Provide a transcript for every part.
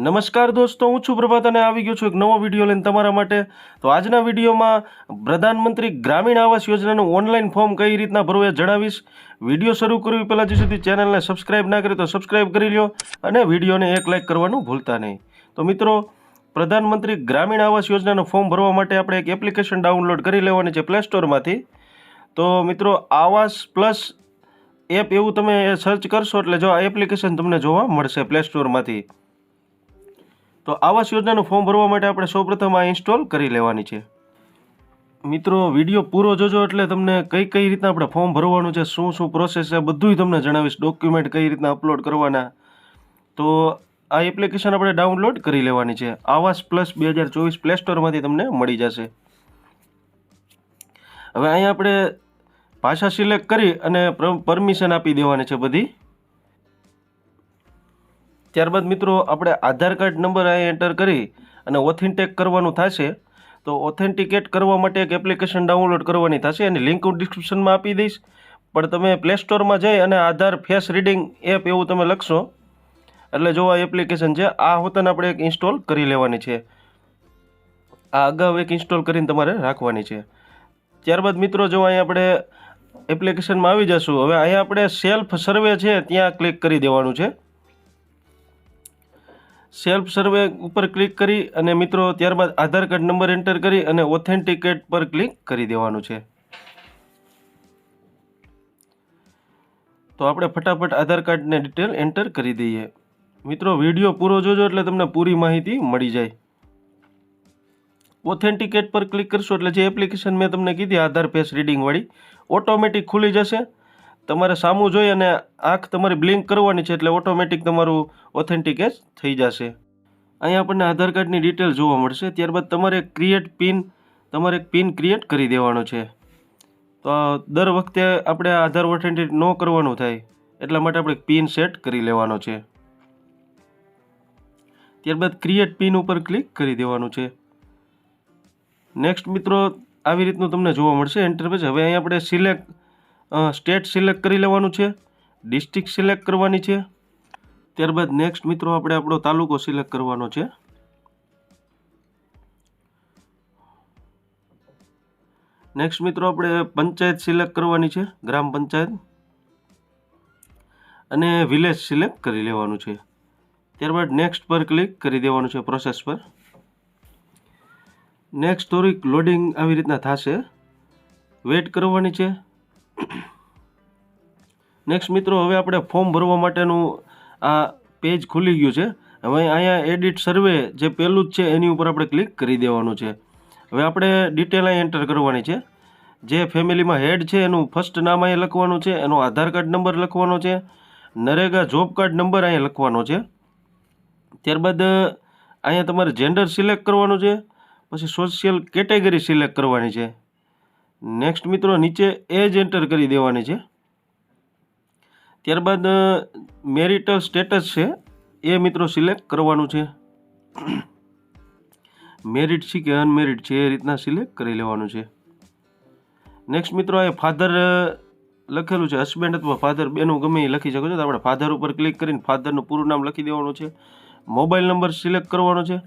નમસ્કાર દોસ્તો, હું છું પ્રભાત અને આવી ગયો છું એક નવો વીડિયો લઈને તમારા માટે. તો આજના વિડીયોમાં પ્રધાનમંત્રી ગ્રામીણ આવાસ યોજનાનું ઓનલાઈન ફોર્મ કઈ રીતના ભરવું એ જણાવીશ. વીડિયો શરૂ કરવી પહેલાં જે સુધી ચેનલને સબસ્ક્રાઈબ ના કરી તો સબસ્ક્રાઈબ કરી લો અને વિડીયોને એક લાઇક કરવાનું ભૂલતા નહીં. તો મિત્રો, પ્રધાનમંત્રી ગ્રામીણ આવાસ યોજનાનું ફોર્મ ભરવા માટે આપણે એક એપ્લિકેશન ડાઉનલોડ કરી લેવાની છે પ્લે સ્ટોરમાંથી તો મિત્રો, આવાસ પ્લસ એપ એવું તમે સર્ચ કરશો એટલે જો આ એપ્લિકેશન તમને જોવા મળશે પ્લે સ્ટોરમાંથી તો આવાસ યોજનાનું ફોર્મ ભરવા માટે આપણે સૌપ્રથમ આ ઇન્સ્ટોલ કરી લેવાની છે. મિત્રો, વીડિયો પૂરો જોજો એટલે તમને કઈ કઈ રીતના આપણે ફોર્મ ભરવાનું છે, શું શું પ્રોસેસ છે, બધુંય તમને જણાવીશ ડોક્યુમેન્ટ કઈ રીતના અપલોડ કરવાના. તો આ એપ્લિકેશન આપણે ડાઉનલોડ કરી લેવાની છે. આવાસ પ્લસ બે હજાર ચોવીસ પ્લે સ્ટોરમાંથી તમને મળી જશે. હવે અહીંયા આપણે ભાષા સિલેક્ટ કરી અને પરમિશન આપી દેવાની છે બધી. ત્યારબાદ મિત્રો આપણે આધાર કાર્ડ નંબર અહીં એન્ટર કરી અને ઓથેન્ટિક કરવાનું થશે. તો ઓથેન્ટિકેટ કરવા માટે એક એપ્લિકેશન ડાઉનલોડ કરવાની થશે. એની લિંક હું ડિસ્ક્રિપ્શનમાં આપી દઈશ. પણ તમે પ્લે સ્ટોરમાં જઈ અને આધાર ફેસ રીડિંગ એપ એવું તમે લખશો. એટલે જો આ એપ્લિકેશન છે, આ હોતન આપણે એક ઇન્સ્ટોલ કરી લેવાની છે. આ અગાઉ એક ઇન્સ્ટોલ કરીને તમારે રાખવાની છે. ત્યારબાદ મિત્રો જો અહીંયા આપણે એપ્લિકેશનમાં આવી જશું, હવે અહીંયા આપણે સેલ્ફ સર્વે છે, ત્યાં ક્લિક કરી દેવાનું છે. સેલ્ફ સર્વે ઉપર ક્લિક કરી અને મિત્રો, ત્યારબાદ આધાર કાર્ડ નંબર એન્ટર કરી અને ઓથેન્ટિકેટ પર ક્લિક કરી દેવાનું છે. તો આપણે ફટાફટ આધાર કાર્ડને ડિટેલ એન્ટર કરી દઈએ. મિત્રો, વીડિયો પૂરો જોજો એટલે તમને પૂરી માહિતી મળી જાય. ઓથેન્ટિકેટ પર ક્લિક કરશો એટલે જે એપ્લિકેશન મેં તમને કીધી, આધાર ફેસ રીડિંગવાળી ઓટોમેટિક ખુલી જશે. તમારે સામું જોઈ અને આંખ તમારી બ્લિંક કરવાની છે એટલે ઓટોમેટિક તમારું ઓથેન્ટિકેટ થઈ જશે. અહીંયા આપણને આધાર કાર્ડની ડિટેલ જોવા મળશે. ત્યારબાદ તમારે ક્રિએટ પિન તમારે એક પિન ક્રિએટ કરી દેવાનો છે. તો દર વખતે આપણે આધાર ઓથેન્ટિક ન કરવાનું થાય, એટલા માટે આપણે પિન સેટ કરી લેવાનો છે. ત્યારબાદ ક્રિએટ પિન ઉપર ક્લિક કરી દેવાનું છે. નેક્સ્ટ મિત્રો, આવી રીતનું તમને જોવા મળશે. એન્ટરપેજ હવે અહીં આપણે સિલેક્ટ સ્ટેટ સિલેક્ટ કરી લેવાનું છે, ડિસ્ટ્રિક્ટ સિલેક્ટ કરવાની છે. ત્યારબાદ નેક્સ્ટ મિત્રો આપણે આપણો તાલુકો સિલેક્ટ કરવાનો છે. નેક્સ્ટ મિત્રો આપણે પંચાયત સિલેક્ટ કરવાની છે, ગ્રામ પંચાયત. અને વિલેજ સિલેક્ટ કરી લેવાનું છે. ત્યારબાદ નેક્સ્ટ પર ક્લિક કરી દેવાનું છે પ્રોસેસ પર. નેક્સ્ટ થોડીક લોડિંગ આવી રીતના થશે. વેટ કરવાની છે. નેક્સ્ટ મિત્રો, હવે આપણે ફોર્મ ભરવા માટેનું આ પેજ ખુલી ગયું છે. હવે અહીંયા એડિટ સર્વે જે પહેલું જ છે, એની ઉપર આપણે ક્લિક કરી દેવાનું છે. હવે આપણે ડિટેલ અહીં એન્ટર કરવાની છે. જે ફેમિલીમાં હેડ છે, એનું ફર્સ્ટ નામ અહીંયા લખવાનું છે, એનો આધાર કાર્ડ નંબર લખવાનો છે, નરેગા જોબ કાર્ડ નંબર અહીંયા લખવાનો છે. ત્યારબાદ, અહીંયા તમારે જેન્ડર સિલેક્ટ કરવાનું છે, પછી સોશિયલ કેટેગરી સિલેક્ટ કરવાની છે. નેક્સ્ટ મિત્રો, નીચે એજ એન્ટર કરી દેવાની છે. ત્યારબાદ મેરિટલ સ્ટેટસ છે. એ મિત્રો સિલેક્ટ કરવાનું છે. મેરિટ છે કે અનમેરિટ છે, એ રીતના સિલેક્ટ કરી લેવાનું છે. નેક્સ્ટ મિત્રો અહીં ફાધર લખેલું છે. હસબન્ડ અથવા ફાધર બેનું ગમે એ લખી શકો છો. તો આપણે ફાધર ઉપર ક્લિક કરીને ફાધરનું પૂરું નામ લખી દેવાનું છે. મોબાઈલ નંબર સિલેક્ટ કરવાનો છે.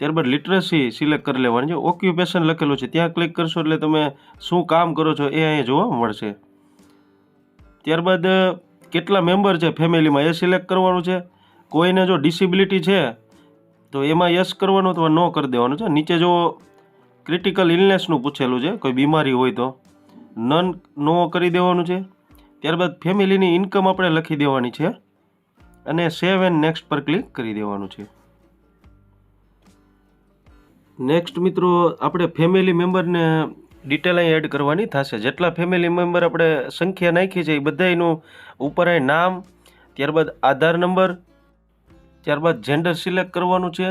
ત્યારબાદ લિટરસી સિલેક્ટ કરી લેવાની. છે ઓક્યુપેશન લખેલું છે, ત્યાં ક્લિક કરશો એટલે તમે શું કામ કરો છો એ અહીંયા જોવા મળશે. ત્યારબાદ, કેટલા મેમ્બર છે ફેમિલીમાં એ સિલેક્ટ કરવાનું છે. કોઈને જો ડિસેબિલિટી છે, તો એમાં યસ કરવાનું અથવા નો કરી દેવાનું છે. નીચે જો ક્રિટિકલ ઇલનેસનું પૂછેલું છે, કોઈ બીમારી હોય તો, નન, નો કરી દેવાનું છે. ત્યારબાદ ફેમિલીની ઇન્કમ આપણે લખી દેવાની છે અને સેવ એન્ડ નેક્સ્ટ પર ક્લિક કરી દેવાનું છે. નેક્સ્ટ મિત્રો, આપણે ફેમિલી મેમ્બરને ડિટેલ અહીં એડ કરવાની થશે. જેટલા ફેમિલી મેમ્બર આપણે સંખ્યા નાખી છે એ બધાનું ઉપર અહીં નામ, ત્યારબાદ આધાર નંબર ત્યારબાદ જેન્ડર સિલેક્ટ કરવાનું છે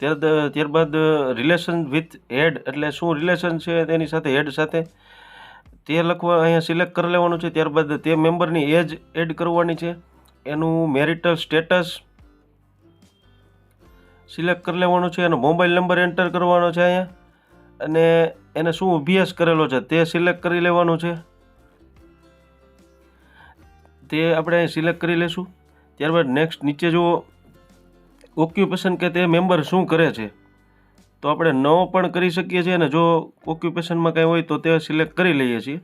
ત્યાર ત્યારબાદ રિલેશન વિથ હેડ એટલે શું રિલેશન છે તેની સાથે હેડ સાથે તે લખવા અહીંયા સિલેક્ટ કરી લેવાનું છે. ત્યારબાદ તે મેમ્બરની એજ એડ કરવાની છે. એનું મેરિટલ સ્ટેટસ સિલેક્ટ કરી લેવાનો છે એનો મોબાઈલ નંબર એન્ટર કરવાનો છે અહીંયા. અને એને શું અભ્યાસ કરેલો છે તે સિલેક્ટ કરી લેવાનું છે. તે આપણે અહીં સિલેક્ટ કરી લેશું. ત્યારબાદ નેક્સ્ટ નીચે જુઓ. ઓક્યુપેશન કે તે મેમ્બર શું કરે છે? તો આપણે ન પણ કરી શકીએ છીએ અને જો ઓક્યુપેશનમાં કંઈ હોય તો તે સિલેક્ટ કરી લઈએ છીએ.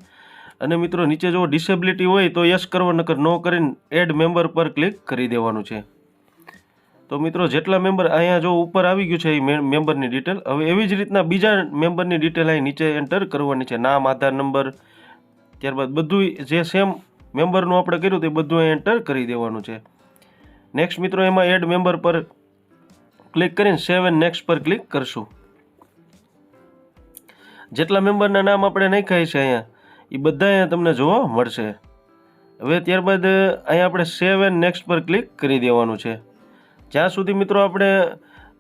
અને મિત્રો નીચે જો ડિસેબિલિટી હોય તો યસ કરવો, નકર નો કરીને એડ મેમ્બર પર ક્લિક કરી દેવાનું છે. તો મિત્રો, જેટલા મેમ્બર અહીંયા જો ઉપર આવી ગયું છે એ મેમ્બરની ડિટેલ હવે એવી જ રીતના બીજા મેમ્બરની ડિટેલ અહીં નીચે એન્ટર કરવાની છે. નામ, આધાર નંબર ત્યારબાદ બધું જે સેમ મેમ્બરનું આપણે કર્યું તે બધું અહીં એન્ટર કરી દેવાનું છે. નેક્સ્ટ મિત્રો, એમાં એડ મેમ્બર પર ક્લિક કરીને સેવ નેક્સ્ટ પર ક્લિક કરશું. જેટલા મેમ્બરના નામ આપણે નાખ્યા છે અહીંયા, એ બધા અહીંયા તમને જોવા મળશે. હવે ત્યારબાદ, અહીંયા આપણે સેવ નેક્સ્ટ પર ક્લિક કરી દેવાનું છે. જ્યાં સુધી મિત્રો આપણે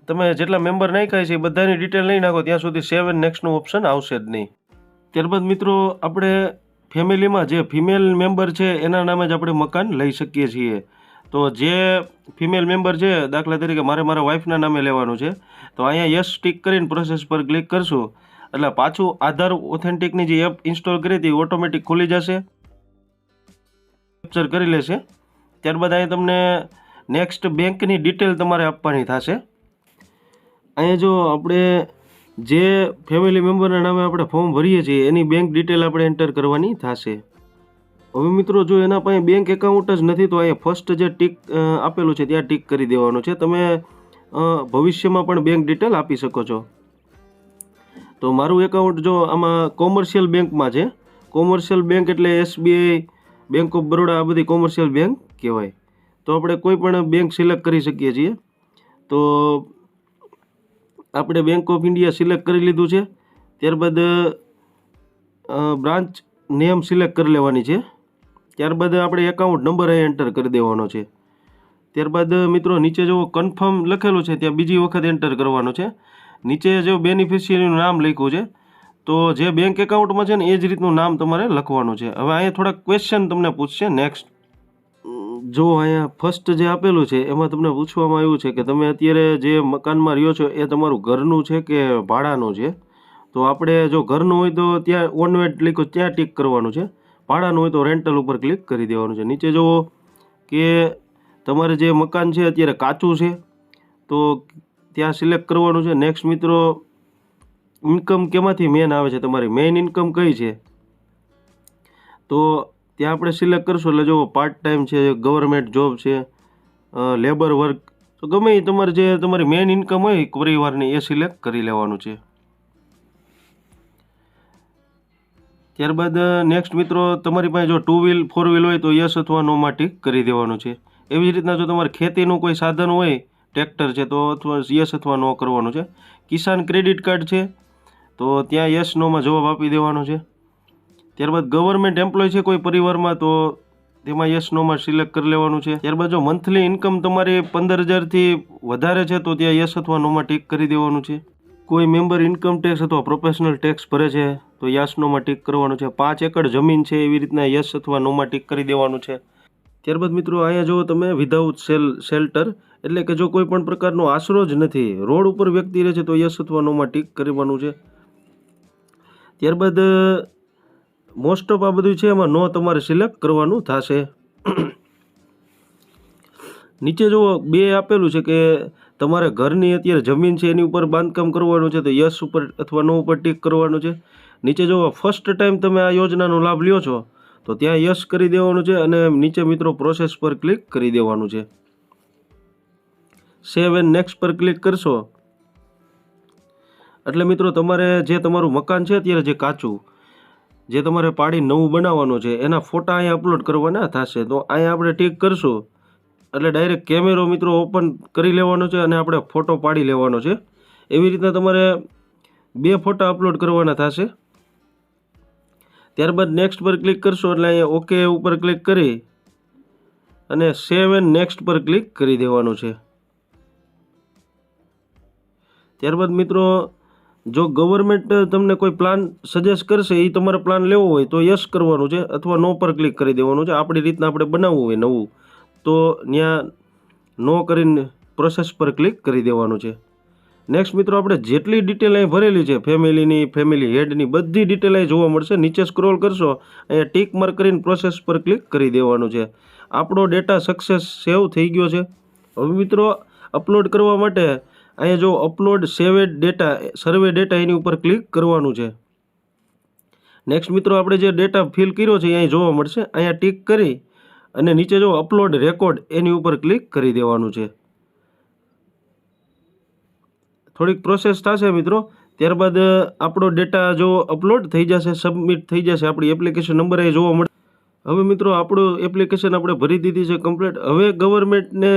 તમે જેટલા મેમ્બર નાખ્યા છે એ બધાની ડિટેલ નહીં નાખો, ત્યાં સુધી સેવ એન્ડ નેક્સ્ટનું ઓપ્શન આવશે જ નહીં. ત્યારબાદ મિત્રો, આપણે ફેમિલીમાં જે ફિમેલ મેમ્બર છે, એના નામે જ આપણે મકાન લઈ શકીએ છીએ. તો જે ફિમેલ મેમ્બર છે, દાખલા તરીકે મારે મારા વાઈફના નામે લેવાનું છે, તો અહીંયા યસ ટિક કરીને પ્રોસેસ પર ક્લિક કરશું. એટલે પાછું આધાર ઓથેન્ટિકની જે એપ ઇન્સ્ટોલ કરી હતી ઓટોમેટિક ખુલી જશે. કેપ્ચર કરી લેશે. ત્યારબાદ અહીંયા તમને નેક્સ્ટ બેંકની ડિટેલ તમારે આપવાની થશે. અહીંયા જો આપણે જે ફેમિલી મેમ્બરના નામે આપણે ફોર્મ ભરીએ છીએ, એની બેંક ડિટેલ આપણે એન્ટર કરવાની થશે. હવે મિત્રો, જો એના પાસે બેંક એકાઉન્ટ જ નથી, તો અહીંયા ફર્સ્ટ જે ટીક આપેલું છે, ત્યાં ટીક કરી દેવાનું છે. તમે ભવિષ્યમાં પણ બેંક ડિટેલ આપી શકો છો. તો મારું એકાઉન્ટ જો આમાં કોમર્શિયલ બેંકમાં છે કોમર્શિયલ બેંક એટલે એસબીઆઈ બેંક ઓફ બરોડા આ બધી કોમર્શિયલ બેંક કહેવાય. તો આપણે કોઈ પણ બેંક સિલેક્ટ કરી શકીએ છીએ. તો આપણે બેંક ઓફ ઇન્ડિયા સિલેક્ટ કરી લીધું છે. ત્યારબાદ બ્રાન્ચ નેમ સિલેક્ટ કરી લેવાની છે. ત્યારબાદ આપણે એકાઉન્ટ નંબર અહીં એન્ટર કરી દેવાનો છે. ત્યારબાદ, મિત્રો, નીચે જો કન્ફર્મ લખેલું છે, ત્યાં બીજી વખત એન્ટર કરવાનો છે. નીચે જો બેનિફિશિયરીનું નામ લખ્યું છે, તો જે બેંક એકાઉન્ટમાં છે ને, એ જ રીતનું નામ તમારે લખવાનું છે. હવે અહીંયા થોડાક ક્વેશ્ચન તમને પૂછશે. નેક્સ્ટ જો અહીંયા ફર્સ્ટ જે આપેલું છે, એમાં તમને પૂછવામાં આવ્યું છે કે તમે અત્યારે જે મકાનમાં રહ્યો છો, એ તમારું ઘરનું છે કે ભાડાનું છે? તો આપણે જો ઘરનું હોય તો ત્યાં ઓનવેટ લીકો ત્યાં ટીક કરવાનું છે. ભાડાનું હોય તો રેન્ટલ ઉપર ક્લિક કરી દેવાનું છે. નીચે જુઓ કે તમારે જે મકાન છે, અત્યારે કાચું છે, તો ત્યાં સિલેક્ટ કરવાનું છે. નેક્સ્ટ મિત્રો ઇન્કમ કેમાંથી મેન આવે છે? તમારી મેઇન ઇન્કમ કઈ છે? તો ત્યાં આપણે સિલેક્ટ કરશું. એટલે જો પાર્ટ ટાઈમ છે ગવર્મેન્ટ જોબ છે લેબર વર્ક તો ગમે એ તમારે જે તમારી મેઇન ઇન્કમ હોય પરિવારની એ સિલેક્ટ કરી લેવાનું છે. ત્યારબાદ નેક્સ્ટ મિત્રો, તમારી પાસે જો ટુ વ્હીલ ફોર વ્હીલ હોય, તો યસ અથવા નોમાં ટીક કરી દેવાનું છે. એવી જ રીતના જો તમારે ખેતીનું કોઈ સાધન હોય ટ્રેક્ટર છે, તો અથવા યસ અથવા નો કરવાનું છે. કિસાન ક્રેડિટ કાર્ડ છે, તો ત્યાં યસ નોમાં જવાબ આપી દેવાનો છે. ત્યારબાદ ગવર્મેન્ટ એમ્પ્લોય છે કોઈ પરિવારમાં, તો તેમાં યસ નોમાં સિલેક્ટ કરી લેવાનું છે. ત્યારબાદ જો મંથલી ઇન્કમ તમારી પંદર હજારથી વધારે છે, તો ત્યાં યસ અથવા નોમાં ટીક કરી દેવાનું છે. કોઈ મેમ્બર ઇન્કમ ટેક્સ અથવા પ્રોફેશનલ ટેક્સ ભરે છે, તો યસ નોમાં ટીક કરવાનું છે. પાંચ એકર જમીન છે, એવી રીતના યસ અથવા નોમાં ટીક કરી દેવાનું છે. ત્યારબાદ મિત્રો અહીંયા જુઓ તમે વિધાઉટ સેલ શેલ્ટર એટલે કે જો કોઈ પણ પ્રકારનો આશરો જ નથી, રોડ ઉપર વ્યક્તિ રહે છે, તો યસ અથવા નોમાં ટીક કરવાનું છે. ત્યારબાદ મોસ્ટ ઓફ આ બધું છે એમાં નો તમારે સિલેક્ટ કરવાનું થશે. નીચે જુઓ, બે આપેલું છે કે તમારે ઘરની અત્યારે જમીન છે એની ઉપર બાંધકામ કરવાનું છે તો યસ ઉપર અથવા નો ઉપર ટીક કરવાનું છે. નીચે જુઓ ફર્સ્ટ ટાઈમ તમે આ યોજનાનો લાભ લ્યો છો, તો ત્યાં યસ કરી દેવાનું છે અને નીચે મિત્રો પ્રોસેસ પર ક્લિક કરી દેવાનું છે. સેવ એન્ડ નેક્સ્ટ પર ક્લિક કરશો. એટલે મિત્રો તમારે જે તમારું મકાન છે અત્યારે જે કાચું જે તમારે પાડી નવું બનાવવાનું છે, એના ફોટા અહીંયા અપલોડ કરવાના થશે. તો અહીંયા આપણે ટીક કરશું. એટલે ડાયરેક્ટ કેમેરો મિત્રો ઓપન કરી લેવાનો છે અને આપણે ફોટો પાડી લેવાનો છે. એવી રીતના તમારે બે ફોટા અપલોડ કરવાના થશે. ત્યારબાદ નેક્સ્ટ પર ક્લિક કરશો એટલે અહીંયા ઓકે ઉપર ક્લિક કરી અને સેવ એન્ડ નેક્સ્ટ પર ક્લિક કરી દેવાનું છે. ત્યારબાદ મિત્રો જો ગવર્મેન્ટ તમને કોઈ પ્લાન સજેસ્ટ કરશે એ તમારે પ્લાન લેવો હોય તો યસ કરવાનું છે અથવા નો પર ક્લિક કરી દેવાનું છે. આપણી રીતના આપણે બનાવવું હોય નવું, તો ત્યાં નો કરીને પ્રોસેસ પર ક્લિક કરી દેવાનું છે. નેક્સ્ટ મિત્રો, આપણે જેટલી ડિટેલ અહીં ભરેલી છે ફેમિલીની ફેમિલી હેડની બધી ડિટેલ અહીં જોવા મળશે. નીચે સ્ક્રોલ કરશો, અહીંયા ટીક માર્ક કરીને પ્રોસેસ પર ક્લિક કરી દેવાનું છે. આપણો ડેટા સક્સેસ સેવ થઈ ગયો છે. હવે મિત્રો અપલોડ કરવા માટે અહીંયા જો upload saved data survey data એની ઉપર ક્લિક કરવાનું છે. નેક્સ્ટ મિત્રો, આપણે જે ડેટા ફિલ કર્યો છે અહીં જોવા મળશે. અહીંયા ટીક કરી અને નીચે જો અપલોડ રેકોર્ડ એની ઉપર ક્લિક કરી દેવાનું છે. થોડીક પ્રોસેસ થશે મિત્રો. ત્યારબાદ આપણો ડેટા જો અપલોડ થઈ જશે સબમિટ થઈ જશે, આપણી એપ્લિકેશન નંબર અહીં જોવા મળે. હવે મિત્રો, આપણું એપ્લિકેશન આપણે ભરી દીધી છે કમ્પ્લીટ હવે ગવર્મેન્ટને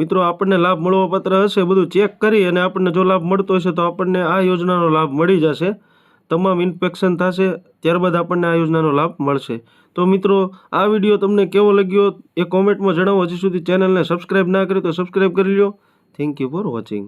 મિત્રો, આપણને લાભ મળવા પાત્ર હશે, બધું ચેક કરી અને આપણને જો લાભ મળતો હશે, તો આપણને આ યોજનાનો લાભ મળી જશે. તમામ ઇન્ફેક્શન થશે, ત્યારબાદ આપણને આ યોજનાનો લાભ મળશે. તો મિત્રો, આ વીડિયો તમને કેવો લાગ્યો એ કોમેન્ટમાં જણાવો. હજી સુધી ચેનલને સબસ્ક્રાઈબ ના કરી તો સબસ્ક્રાઈબ કરી લો થેન્ક યુ ફોર વોચિંગ